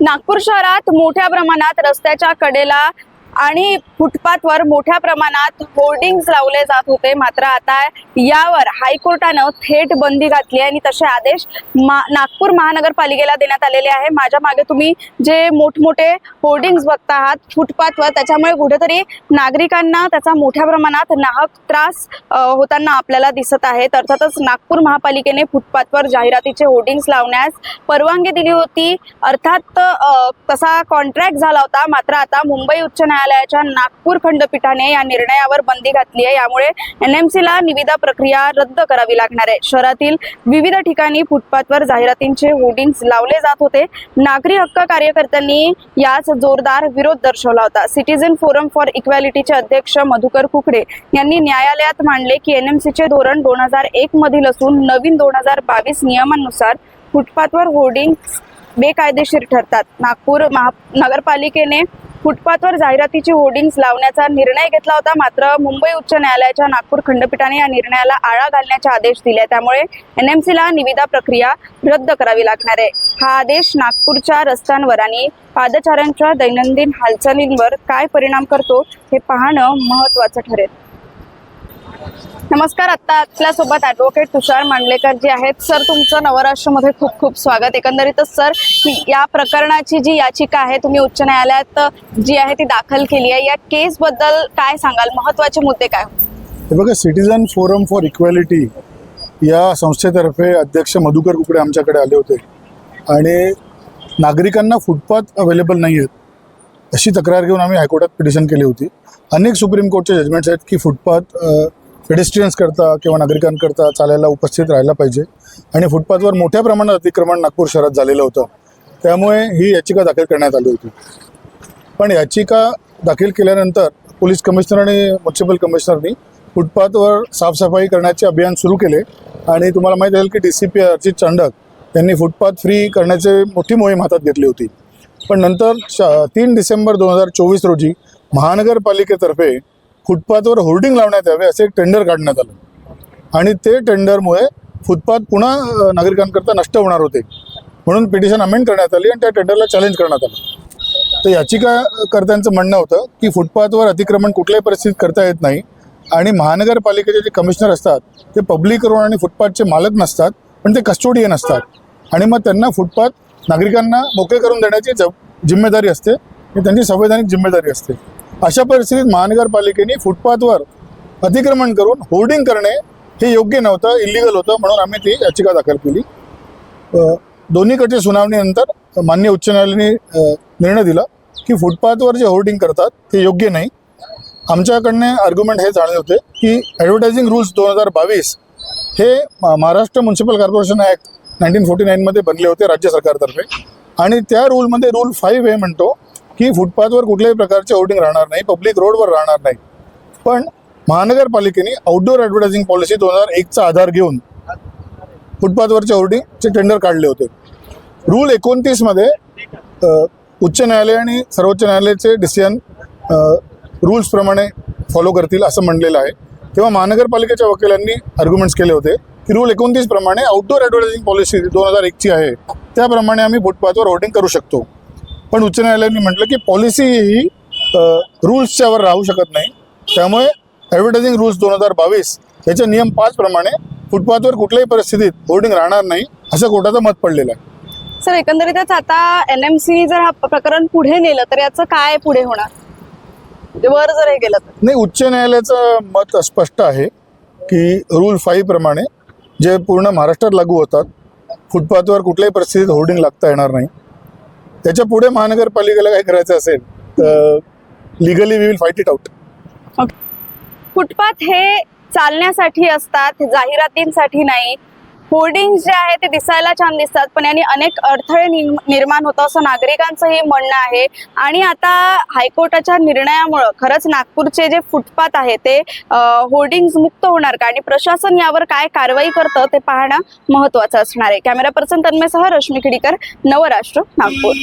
नागपूर शहरात मोठ्या प्रमाणात रस्त्याच्या कडेला आणि फुटपाथवर मोठ्या प्रमाणात होर्डिंग्स लावले जात होते. मात्र आता यावर हायकोर्टानं थेट बंदी घातली आहे आणि तसे आदेश मा नागपूर महानगरपालिकेला देण्यात आलेले आहे. माझ्या मागे तुम्ही जे मोठमोठे होर्डिंग्स बघता आहात फुटपाथवर त्याच्यामुळे कुठेतरी नागरिकांना त्याचा मोठ्या प्रमाणात नाहक त्रास होताना आपल्याला दिसत आहे. अर्थातच नागपूर महापालिकेने फुटपाथवर जाहिरातीचे होर्डिंग्स लावण्यास परवानगी दिली होती. अर्थात तसा कॉन्ट्रॅक्ट झाला होता. मात्र आता मुंबई उच्च न्यायालयाच्या नागपूर खंडपीठाने या निर्णयावर बंदी घातली आहे. यामुळे एन एम ला निविदा प्रक्रिया रद्द करावी लागणार आहे. शहरातील विविध ठिकाणी फुटपाथवर जाहिरातींचे होर्डिंग्स लावले जात होते. नागरी हक्क कार्यकर्त्यांनी यास जोरदार विरोध दर्शवला होता. सिटीजन फोरम फॉर इक्वॅलिटीचे अध्यक्ष मधुकर कुकडे यांनी न्यायालयात मांडले की एन एम सीचे धोरण दोन हजार एक मधील असून नवीन दोन हजार बावीस नियमांनुसार फुटपाथवर होर्डिंग्स बेकायदेशीर ठरतात. नागपूर महा नगरपालिकेने फुटपाथवर जाहिरातीची होर्डिंग्स लावण्याचा निर्णय घेतला होता. मात्र मुंबई उच्च न्यायालयाच्या नागपूर खंडपीठाने या निर्णयाला आळा घालण्याचे आदेश दिले. त्यामुळे एन एम निविदा प्रक्रिया रद्द करावी लागणार आहे. हा आदेश नागपूरच्या रस्त्यांवर आणि पादचाऱ्यांच्या दैनंदिन हालचालींवर काय परिणाम करतो हे पाहणं महत्वाचं ठरेल. नमस्कार आता आपल्यासोबत ॲडव्होकेट तुषार मांडलेकर जे आहेत. सर तुमचं नवराष्ट्रमध्ये खूप खूप स्वागत. एकंदरीतच सर या प्रकरणाची जी याचिका आहे तुम्ही उच्च न्यायालयात जी आहे ती दाखल केली आहे. या केस बद्दल काय सांगाल? महत्त्वाचे मुद्दे काय हे बघा सिटीजन फोरम फॉर इक्वॅलिटी या संस्थेतर्फे अध्यक्ष मधुकर कुकडे आमच्याकडे आले होते. आणि नागरिकांना फुटपाथ अवेलेबल नाही आहेत अशी तक्रार घेऊन आम्ही हायकोर्टात पिटिशन केली होती. अनेक सुप्रीम कोर्टचे जजमेंट्स आहेत की फुटपाथ पेडेस्ट्रियन्स करता किंवा नागरिकांकरता चालायला उपस्थित राहायला पाहिजे. आणि फुटपाथवर मोठ्या प्रमाणात अतिक्रमण नागपूर शहरात झालेलं होतं. त्यामुळे ही याचिका दाखल करण्यात आली होती. पण याचिका दाखल केल्यानंतर पोलीस कमिशनर आणि म्युन्सिपल कमिशनरनी फुटपाथवर साफसफाई करण्याचे अभियान सुरू केले. आणि तुम्हाला माहीत असेल की D C P Arjit Chandak यांनी फुटपाथ फ्री करण्याचे मोठी मोहीम हातात घेतली होती. पण नंतर श- तीन डिसेंबर दोन हजार चोवीस रोजी महानगरपालिकेतर्फे फुटपाथवर होर्डिंग लावण्यात यावे असे एक टेंडर काढण्यात आलं. आणि ते टेंडरमुळे फुटपाथ पुन्हा नागरिकांकरता नष्ट होणार होते. म्हणून पिटिशन अमेंड करण्यात आली आणि त्या टेंडरला चॅलेंज करण्यात आलं. तर याचिकाकर्त्यांचं म्हणणं होतं की फुटपाथवर अतिक्रमण कुठल्याही परिस्थितीत करता येत नाही आणि महानगरपालिकेचे जे कमिशनर असतात ते पब्लिक रोड आणि फुटपाथचे मालक नसतात पण ते कस्टोडियन असतात. आणि मग त्यांना फुटपाथ नागरिकांना मोकळे करून देण्याची ज जिम्मेदारी असते त्यांची संवैधानिक जिम्मेदारी असते. अशा परिस्थितीत महानगरपालिकेने फुटपाथवर अतिक्रमण करून होर्डिंग करणे हे योग्य नव्हतं इलिगल होतं म्हणून आम्ही ती याचिका दाखल केली. दोन्हीकडच्या सुनावणीनंतर मान्य उच्च न्यायालयाने निर्णय दिला की फुटपाथवर जे होर्डिंग करतात ते योग्य नाही. आमच्याकडने आर्ग्युमेंट हे जाणले होते की ॲडव्हर्टायझिंग रूल्स दोन हजार बावीस हे Maharashtra municipal corporation act nineteen forty नाईनमध्ये बनले होते राज्य सरकारतर्फे. आणि त्या रूलमध्ये रूल फाईव्ह हे म्हणतो की फुटपाथवर कुठल्याही प्रकारचे होर्डिंग राहणार नाही पब्लिक रोडवर राहणार नाही. पण महानगरपालिकेने आउटडोअर ॲडव्हर्टायझिंग पॉलिसी दोन हजार एकचा आधार घेऊन फुटपाथवरच्या होर्डिंगचे टेंडर काढले होते. रूल एकोणतीसमध्ये उच्च न्यायालय आणि सर्वोच्च न्यायालयाचे डिसिजन रूल्सप्रमाणे फॉलो करतील असं म्हणलेलं आहे. तेव्हा महानगरपालिकेच्या वकिलांनी आर्ग्युमेंट्स केले होते की रूल एकोणतीस प्रमाणे आउटडोअर ॲडव्हर्टायझिंग पॉलिसी दोन हजार एकची आहे. त्याप्रमाणे आम्ही फुटपाथवर होर्डिंग करू शकतो. पण उच्च न्यायालयाने म्हटलं की पॉलिसी ही रूल्सच्यावर राहू शकत नाही. त्यामुळे ॲडव्हर्टायझिंग रूल्स दोन हजार बावीस याचे नियम पाचप्रमाणे फुटपाथवर कुठल्याही परिस्थितीत होर्डिंग राहणार नाही असं कोर्टाचं मत पडलेलं आहे. सर एकंदरीतच आता एन एम सी जर हा प्रकरण पुढे नेलं तर याचं काय पुढे होणार? म्हणजे वर जर हे गेलं तर? नाही उच्च न्यायालयाचं मत स्पष्ट आहे की रूल फाईव्ह प्रमाणे जे पूर्ण महाराष्ट्रात लागू होतात फुटपाथवर कुठल्याही परिस्थितीत होर्डिंग लागता येणार नाही. त्याच्या पुढे महानगरपालिकेला काय करायचं असेल तर legally we will fight it out footpath हे चालण्यासाठी असतात जाहिरातींसाठी नाही. होर्डिंग जे आहे ते दिसायला छान दिसतात पण यांनी अनेक अडथळे निर्माण होतं असं नागरिकांचंही म्हणणं आहे. आणि आता हायकोर्टाच्या निर्णयामुळं खरंच नागपूरचे जे फुटपाथ आहे ते होर्डिंग मुक्त होणार का? आणि प्रशासन यावर काय कारवाई करतं ते पाहणं महत्वाचं असणार आहे. कॅमेरा पर्सन तन्मेसह रश्मी खिडीकर नवराष्ट्र नागपूर.